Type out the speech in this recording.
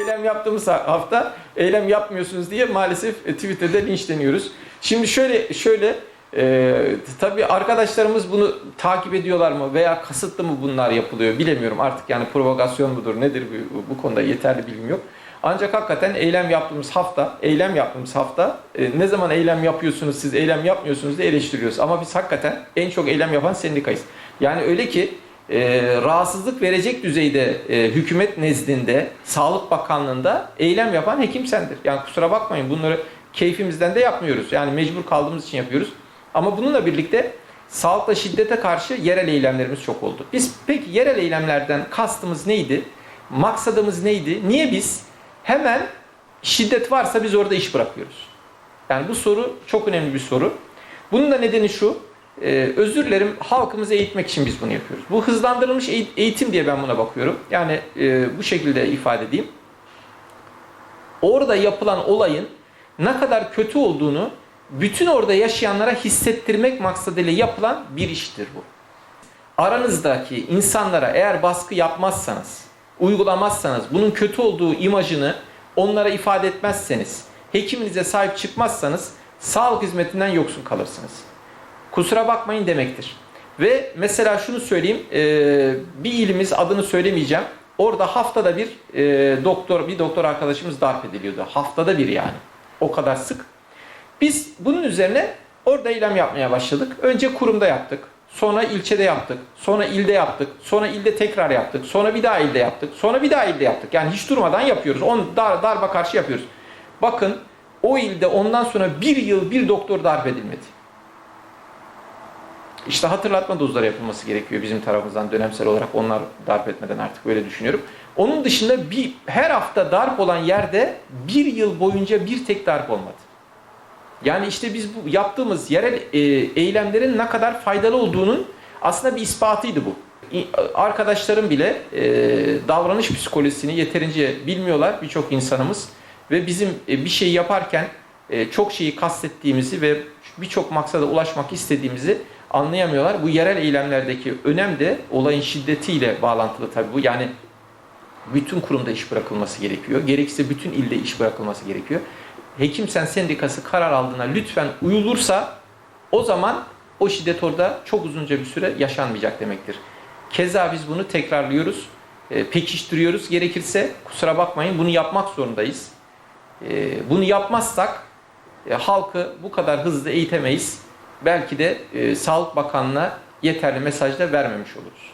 Eylem yaptığımız hafta eylem yapmıyorsunuz diye maalesef e, Twitter'da linçleniyoruz. Şimdi şöyle şöyle e, tabii arkadaşlarımız bunu takip ediyorlar mı veya kasıtlı mı bunlar yapılıyor bilemiyorum artık yani provokasyon mudur nedir bu, bu konuda yeterli bilgim yok. Ancak hakikaten eylem yaptığımız hafta, eylem yaptığımız hafta e, ne zaman eylem yapıyorsunuz siz eylem yapmıyorsunuz diye eleştiriyoruz. Ama biz hakikaten en çok eylem yapan sendikayız. Yani öyle ki e, rahatsızlık verecek düzeyde e, hükümet nezdinde, Sağlık Bakanlığı'nda eylem yapan hekim sendir. Yani kusura bakmayın bunları keyfimizden de yapmıyoruz. Yani mecbur kaldığımız için yapıyoruz. Ama bununla birlikte sağlıkla şiddete karşı yerel eylemlerimiz çok oldu. Biz peki yerel eylemlerden kastımız neydi? Maksadımız neydi? Niye biz hemen şiddet varsa biz orada iş bırakıyoruz? Yani bu soru çok önemli bir soru. Bunun da nedeni şu. Ee, özür dilerim halkımızı eğitmek için biz bunu yapıyoruz. Bu hızlandırılmış eğit- eğitim diye ben buna bakıyorum. Yani e, bu şekilde ifade edeyim. Orada yapılan olayın ne kadar kötü olduğunu bütün orada yaşayanlara hissettirmek maksadıyla yapılan bir iştir bu. Aranızdaki insanlara eğer baskı yapmazsanız, uygulamazsanız, bunun kötü olduğu imajını onlara ifade etmezseniz, hekiminize sahip çıkmazsanız sağlık hizmetinden yoksun kalırsınız. Kusura bakmayın demektir. Ve mesela şunu söyleyeyim, e, bir ilimiz adını söylemeyeceğim. Orada haftada bir e, doktor, bir doktor arkadaşımız darp ediliyordu. Haftada bir yani. O kadar sık. Biz bunun üzerine orada eylem yapmaya başladık. Önce kurumda yaptık. Sonra ilçede yaptık. Sonra ilde yaptık. Sonra ilde tekrar yaptık. Sonra bir daha ilde yaptık. Sonra bir daha ilde yaptık. Yani hiç durmadan yapıyoruz. On dar, darba karşı yapıyoruz. Bakın o ilde ondan sonra bir yıl bir doktor darp edilmedi. İşte hatırlatma dozları yapılması gerekiyor bizim tarafımızdan dönemsel olarak onlar darp etmeden artık böyle düşünüyorum. Onun dışında bir her hafta darp olan yerde bir yıl boyunca bir tek darp olmadı. Yani işte biz bu yaptığımız yerel e, eylemlerin ne kadar faydalı olduğunun aslında bir ispatıydı bu. Arkadaşlarım bile e, davranış psikolojisini yeterince bilmiyorlar birçok insanımız ve bizim e, bir şey yaparken e, çok şeyi kastettiğimizi ve birçok maksada ulaşmak istediğimizi anlayamıyorlar. Bu yerel eylemlerdeki önem de olayın şiddetiyle bağlantılı tabii bu. Yani bütün kurumda iş bırakılması gerekiyor. Gerekirse bütün ilde iş bırakılması gerekiyor. Hekimsen sendikası karar aldığına lütfen uyulursa o zaman o şiddet orada çok uzunca bir süre yaşanmayacak demektir. Keza biz bunu tekrarlıyoruz, e, pekiştiriyoruz. Gerekirse kusura bakmayın bunu yapmak zorundayız. E, bunu yapmazsak e, halkı bu kadar hızlı eğitemeyiz. Belki de e, Sağlık Bakanlığı'na yeterli mesaj da vermemiş oluruz.